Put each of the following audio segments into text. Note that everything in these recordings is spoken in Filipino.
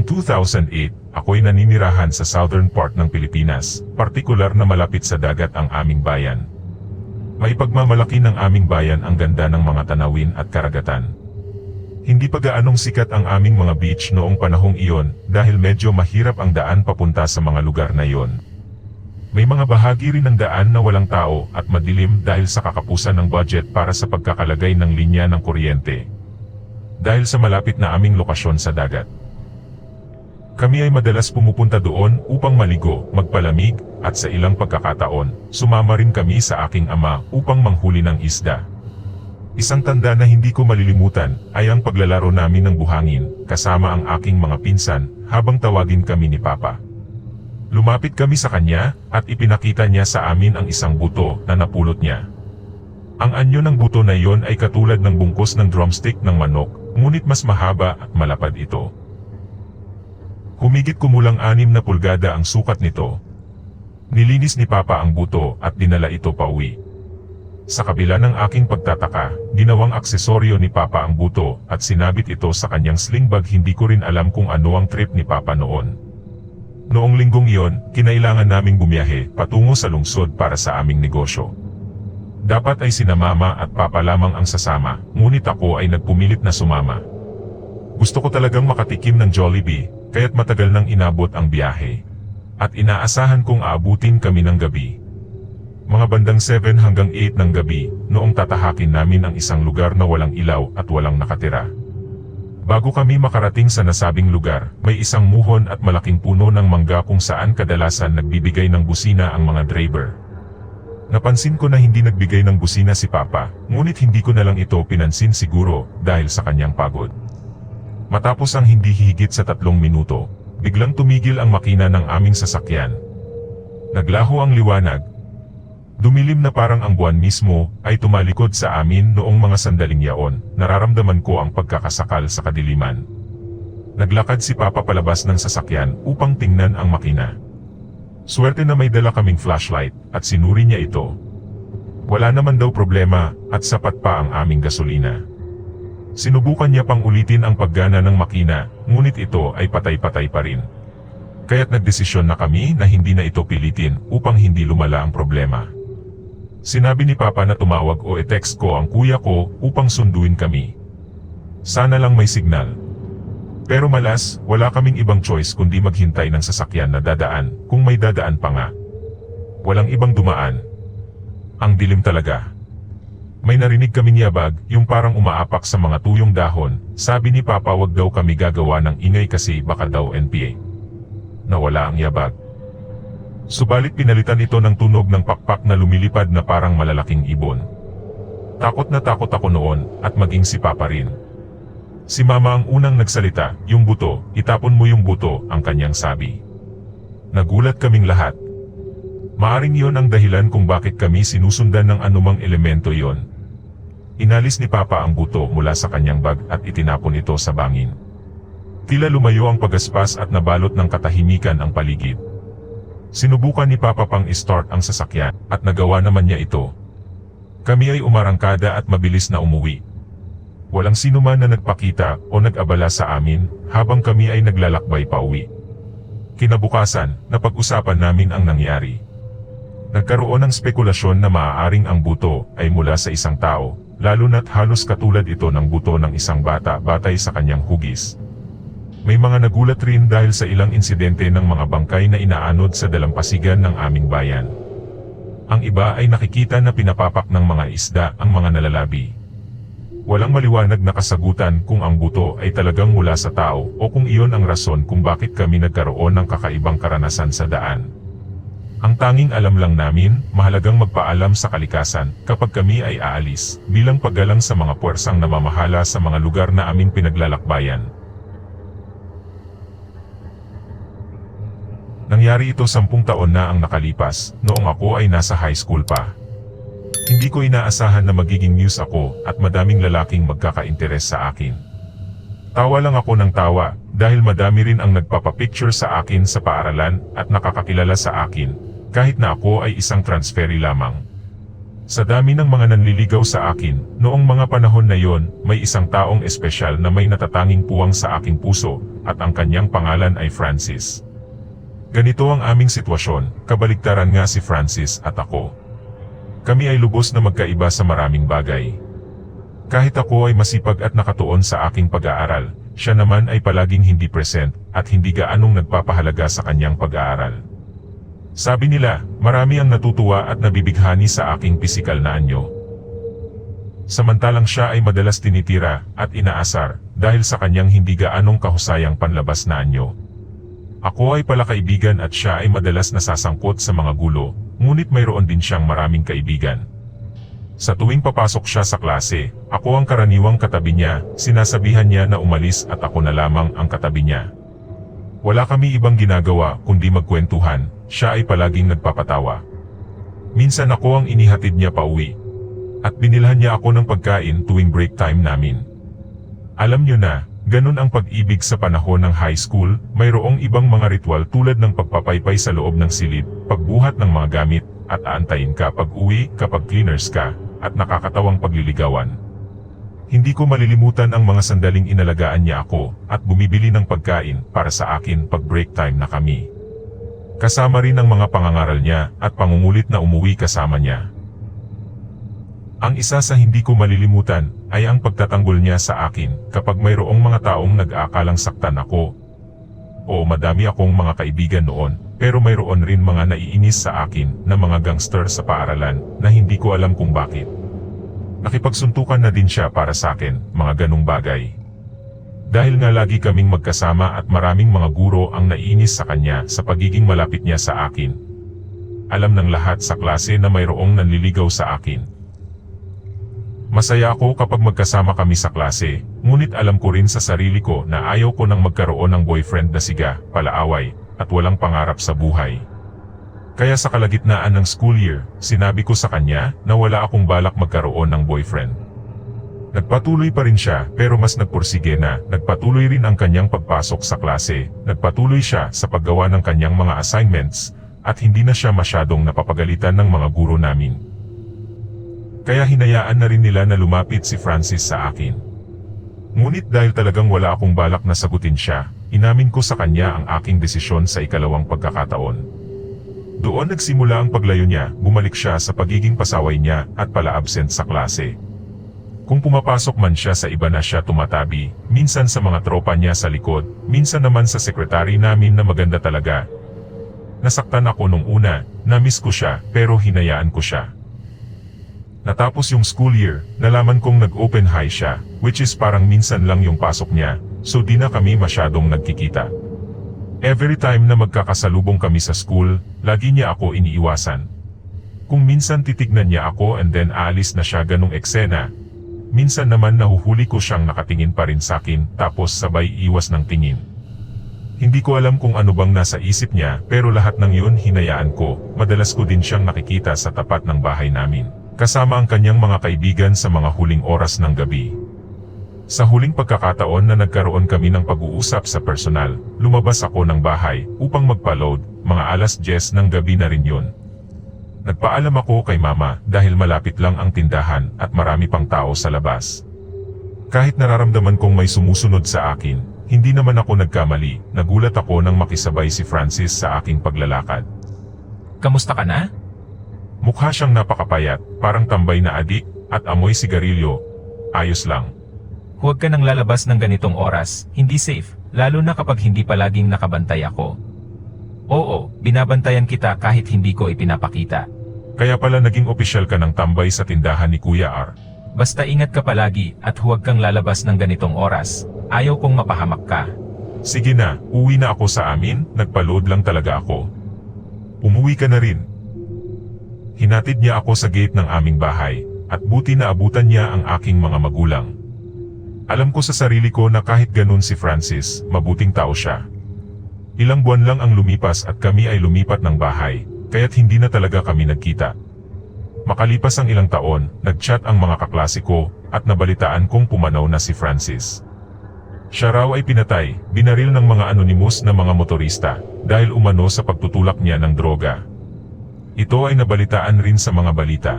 Noong 2008, ako'y naninirahan sa southern part ng Pilipinas, partikular na malapit sa dagat ang aming bayan. May pagmamalaki ng aming bayan ang ganda ng mga tanawin at karagatan. Hindi pa gaanong sikat ang aming mga beach noong panahong iyon dahil medyo mahirap ang daan papunta sa mga lugar na iyon. May mga bahagi rin ng daan na walang tao at madilim dahil sa kakapusan ng budget para sa pagkakalagay ng linya ng kuryente. Dahil sa malapit na aming lokasyon sa dagat. Kami ay madalas pumupunta doon upang maligo, magpalamig, at sa ilang pagkakataon, sumama rin kami sa aking ama upang manghuli ng isda. Isang tanda na hindi ko malilimutan ay ang paglalaro namin ng buhangin kasama ang aking mga pinsan habang tawagin kami ni Papa. Lumapit kami sa kanya at ipinakita niya sa amin ang isang buto na napulot niya. Ang anyo ng buto na iyon ay katulad ng bungkos ng drumstick ng manok, ngunit mas mahaba at malapad ito. Humigit kumulang anim na pulgada ang sukat nito. Nilinis ni Papa ang buto at dinala ito pa uwi. Sa kabila ng aking pagtataka, ginawang aksesoryo ni Papa ang buto at sinabit ito sa kanyang sling bag hindi ko rin alam kung ano ang trip ni Papa noon. Noong linggong iyon, kinailangan naming bumiyahe patungo sa lungsod para sa aming negosyo. Dapat ay sina Mama at Papa lamang ang sasama, ngunit ako ay nagpumilit na sumama. Gusto ko talagang makatikim ng Jollibee, kaya't matagal nang inabot ang biyahe. At inaasahan kong aabutin kami ng gabi. Mga bandang 7 hanggang 8 ng gabi, noong tatahakin namin ang isang lugar na walang ilaw at walang nakatira. Bago kami makarating sa nasabing lugar, may isang muhon at malaking puno ng mangga kung saan kadalasan nagbibigay ng busina ang mga driver. Napansin ko na hindi nagbigay ng busina si Papa, ngunit hindi ko na lang ito pinansin siguro dahil sa kanyang pagod. Matapos ang hindi higit sa tatlong minuto, biglang tumigil ang makina ng aming sasakyan. Naglaho ang liwanag. Dumilim na parang ang buwan mismo ay tumalikod sa amin noong mga sandaling yaon, nararamdaman ko ang pagkakasakal sa kadiliman. Naglakad si Papa palabas ng sasakyan upang tingnan ang makina. Swerte na may dala kaming flashlight at sinuri niya ito. Wala naman daw problema at sapat pa ang aming gasolina. Sinubukan niya pang ulitin ang paggana ng makina, ngunit ito ay patay-patay pa rin. Kaya't nagdesisyon na kami na hindi na ito pilitin upang hindi lumala ang problema. Sinabi ni Papa na tumawag o e-text ko ang kuya ko upang sunduin kami. Sana lang may signal. Pero malas, wala kaming ibang choice kundi maghintay ng sasakyan na dadaan kung may dadaan pa nga. Walang ibang dumaan. Ang dilim talaga. May narinig kaming yabag, yung parang umaapak sa mga tuyong dahon, sabi ni Papa wag daw kami gagawa ng ingay kasi baka daw NPA. Nawala ang yabag. Subalit pinalitan ito ng tunog ng pakpak na lumilipad na parang malalaking ibon. Takot na takot ako noon, at maging si Papa rin. Si Mama ang unang nagsalita, yung buto, itapon mo yung buto, ang kanyang sabi. Nagulat kaming lahat. Maaring yon ang dahilan kung bakit kami sinusundan ng anumang elemento yon. Inalis ni Papa ang buto mula sa kanyang bag at itinapon ito sa bangin. Tila lumayo ang pagaspas at nabalot ng katahimikan ang paligid. Sinubukan ni Papa pang i-start ang sasakyan, at nagawa naman niya ito. Kami ay umarangkada at mabilis na umuwi. Walang sino man na nagpakita o nag-abala sa amin habang kami ay naglalakbay pa uwi. Kinabukasan, napag-usapan namin ang nangyari. Nagkaroon ng spekulasyon na maaaring ang buto ay mula sa isang tao, lalo na't halos katulad ito ng buto ng isang bata batay sa kanyang hugis. May mga nagulat rin dahil sa ilang insidente ng mga bangkay na inaanod sa dalampasigan ng aming bayan. Ang iba ay nakikita na pinapapak ng mga isda ang mga nalalabi. Walang maliwanag na kasagutan kung ang buto ay talagang mula sa tao o kung iyon ang rason kung bakit kami nagkaroon ng kakaibang karanasan sa daan. Ang tanging alam lang namin, mahalagang magpaalam sa kalikasan kapag kami ay aalis bilang paggalang sa mga puwersang namamahala sa mga lugar na aming pinaglalakbayan. Nang Nangyari ito sampung taon na ang nakalipas, noong ako ay nasa high school pa. Hindi ko inaasahan na magiging news ako at madaming lalaking magkaka-interes sa akin. Tawa lang ako ng tawa dahil madami rin ang nagpapapicture sa akin sa paaralan at nakakakilala sa akin kahit na ako ay isang transferi lamang. Sa dami ng mga nanliligaw sa akin, noong mga panahon na yon, may isang taong espesyal na may natatanging puwang sa aking puso at ang kanyang pangalan ay Francis. Ganito ang aming sitwasyon, kabaligtaran nga si Francis at ako. Kami ay lubos na magkaiba sa maraming bagay. Kahit ako ay masipag at nakatuon sa aking pag-aaral, siya naman ay palaging hindi present at hindi gaanong nagpapahalaga sa kanyang pag-aaral. Sabi nila, marami ang natutuwa at nabibighani sa aking pisikal na anyo. Samantalang siya ay madalas tinitira at inaasar dahil sa kanyang hindi gaanong kahusayang panlabas na anyo. Ako ay palakaibigan at siya ay madalas nasasangkot sa mga gulo, ngunit mayroon din siyang maraming kaibigan. Sa tuwing papasok siya sa klase, ako ang karaniwang katabi niya, sinasabihan niya na umalis at ako na lamang ang katabi niya. Wala kami ibang ginagawa kundi magkwentuhan, siya ay palaging nagpapatawa. Minsan ako ang inihatid niya pa uwi. At binilhan niya ako ng pagkain tuwing break time namin. Alam niyo na, ganun ang pag-ibig sa panahon ng high school, mayroong ibang mga ritual tulad ng pagpapaypay sa loob ng silid, pagbuhat ng mga gamit, at aantayin ka pag uwi kapag cleaners ka, at nakakatawang pagliligawan. Hindi ko malilimutan ang mga sandaling inalagaan niya ako at bumibili ng pagkain para sa akin pag break time na kami. Kasama rin ang mga pangangaral niya at pangungulit na umuwi kasama niya. Ang isa sa hindi ko malilimutan ay ang pagtatanggol niya sa akin kapag mayroong mga taong nag-aakalang saktan ako. Oo madami akong mga kaibigan noon pero mayroon rin mga naiinis sa akin na mga gangster sa paaralan na hindi ko alam kung bakit. Nakipagsuntukan na din siya para sa akin, mga ganong bagay. Dahil nga lagi kaming magkasama at maraming mga guro ang naiinis sa kanya sa pagiging malapit niya sa akin. Alam ng lahat sa klase na mayroong nanliligaw sa akin. Masaya ako kapag magkasama kami sa klase, ngunit alam ko rin sa sarili ko na ayaw ko nang magkaroon ng boyfriend na siga, palaaway, at walang pangarap sa buhay. Kaya sa kalagitnaan ng school year, sinabi ko sa kanya na wala akong balak magkaroon ng boyfriend. Nagpatuloy pa rin siya pero mas nagpursige na, nagpatuloy rin ang kanyang pagpasok sa klase, nagpatuloy siya sa paggawa ng kanyang mga assignments, at hindi na siya masyadong napapagalitan ng mga guro namin. Kaya hinayaan na rin nila na lumapit si Francis sa akin. Ngunit dahil talagang wala akong balak na sagutin siya, inamin ko sa kanya ang aking desisyon sa ikalawang pagkakataon. Doon nagsimula ang paglayo niya, bumalik siya sa pagiging pasaway niya at pala-absent sa klase. Kung pumapasok man siya sa iba na siya tumatabi, minsan sa mga tropa niya sa likod, minsan naman sa sekretary namin na maganda talaga. Nasaktan ako nung una, namiss ko siya pero hinayaan ko siya. Natapos yung school year, nalaman kong nag-open high siya, which is parang minsan lang yung pasok niya, so di na kami masyadong nagkikita. Every time na magkakasalubong kami sa school, lagi niya ako iniiwasan. Kung minsan titignan niya ako and then aalis na siya ganong eksena, minsan naman nahuhuli ko siyang nakatingin pa rin sa akin tapos sabay iwas ng tingin. Hindi ko alam kung ano bang nasa isip niya pero lahat ng yun hinayaan ko, madalas ko din siyang nakikita sa tapat ng bahay namin kasama ang kanyang mga kaibigan sa mga huling oras ng gabi. Sa huling pagkakataon na nagkaroon kami ng pag-uusap sa personal, lumabas ako ng bahay upang magpa-load, mga alas 10 ng gabi na rin yun. Nagpaalam ako kay mama dahil malapit lang ang tindahan at marami pang tao sa labas. Kahit nararamdaman kong may sumusunod sa akin, hindi naman ako nagkamali, nagulat ako nang makisabay si Francis sa aking paglalakad. Kamusta ka na? Mukha siyang napakapayat, parang tambay na adik, at amoy sigarilyo. Ayos lang. Huwag ka nang lalabas ng ganitong oras, hindi safe, lalo na kapag hindi palaging nakabantay ako. Oo, binabantayan kita kahit hindi ko ipinapakita. Kaya pala naging opisyal ka ng tambay sa tindahan ni Kuya R. Basta ingat ka palagi at huwag kang lalabas ng ganitong oras. Ayaw kong mapahamak ka. Sige na, uwi na ako sa amin, nagpa-load lang talaga ako. Umuwi ka na rin. Hinatid niya ako sa gate ng aming bahay, at buti na abutan niya ang aking mga magulang. Alam ko sa sarili ko na kahit ganun si Francis, mabuting tao siya. Ilang buwan lang ang lumipas at kami ay lumipat ng bahay, kaya't hindi na talaga kami nagkita. Makalipas ang ilang taon, nagchat ang mga kaklase ko at nabalitaan kong pumanaw na si Francis. Siya raw ay pinatay, binaril ng mga anonymous na mga motorista dahil umano sa pagtutulak niya ng droga. Ito ay nabalitaan rin sa mga balita.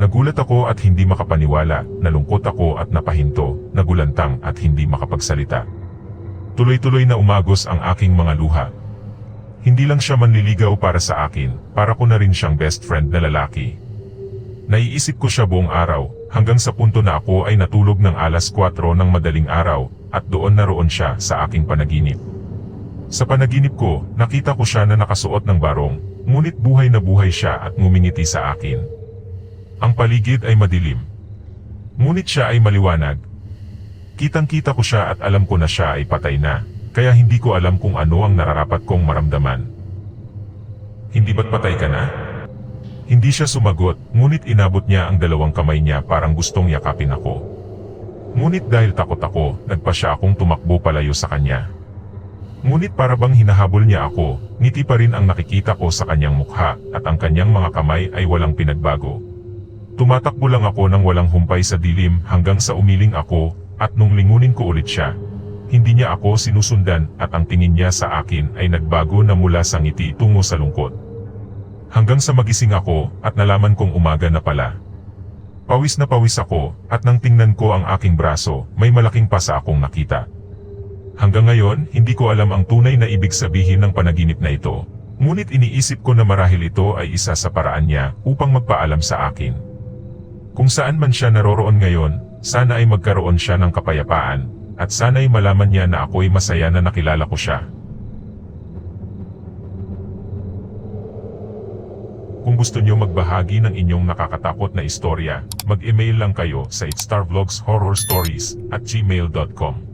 Nagulat ako at hindi makapaniwala, nalungkot ako at napahinto, nagulantang at hindi makapagsalita. Tuloy-tuloy na umagos ang aking mga luha. Hindi lang siya manliligaw para sa akin, para ko na rin siyang best friend na lalaki. Naiisip ko siya buong araw, hanggang sa punto na ako ay natulog ng alas 4 ng madaling araw, at doon naroon siya sa aking panaginip. Sa panaginip ko, nakita ko siya na nakasuot ng barong, ngunit buhay na buhay siya at ngumingiti sa akin. Ang paligid ay madilim. Ngunit siya ay maliwanag. Kitang-kita ko siya at alam ko na siya ay patay na, kaya hindi ko alam kung ano ang nararapat kong maramdaman. Hindi ba't patay ka na? Hindi siya sumagot, ngunit inabot niya ang dalawang kamay niya parang gustong yakapin ako. Ngunit dahil takot ako, nagpa siya akong tumakbo palayo sa kanya. Ngunit para bang hinahabol niya ako, ngiti pa rin ang nakikita ko sa kanyang mukha at ang kanyang mga kamay ay walang pinagbago. Tumatakbo lang ako ng walang humpay sa dilim hanggang sa umiling ako at nung lingunin ko ulit siya. Hindi niya ako sinusundan at ang tingin niya sa akin ay nagbago na mula sa ngiti tungo sa lungkot. Hanggang sa magising ako at nalaman kong umaga na pala. Pawis na pawis ako at nang tingnan ko ang aking braso, may malaking pasa akong nakita. Hanggang ngayon, hindi ko alam ang tunay na ibig sabihin ng panaginip na ito. Ngunit iniisip ko na marahil ito ay isa sa paraan niya upang magpaalam sa akin. Kung saan man siya naroroon ngayon, sana ay magkaroon siya ng kapayapaan, at sana ay malaman niya na ako'y masaya na nakilala ko siya. Kung gusto niyo magbahagi ng inyong nakakatakot na istorya, mag-email lang kayo sa itstarvlogshorrorstories at gmail.com.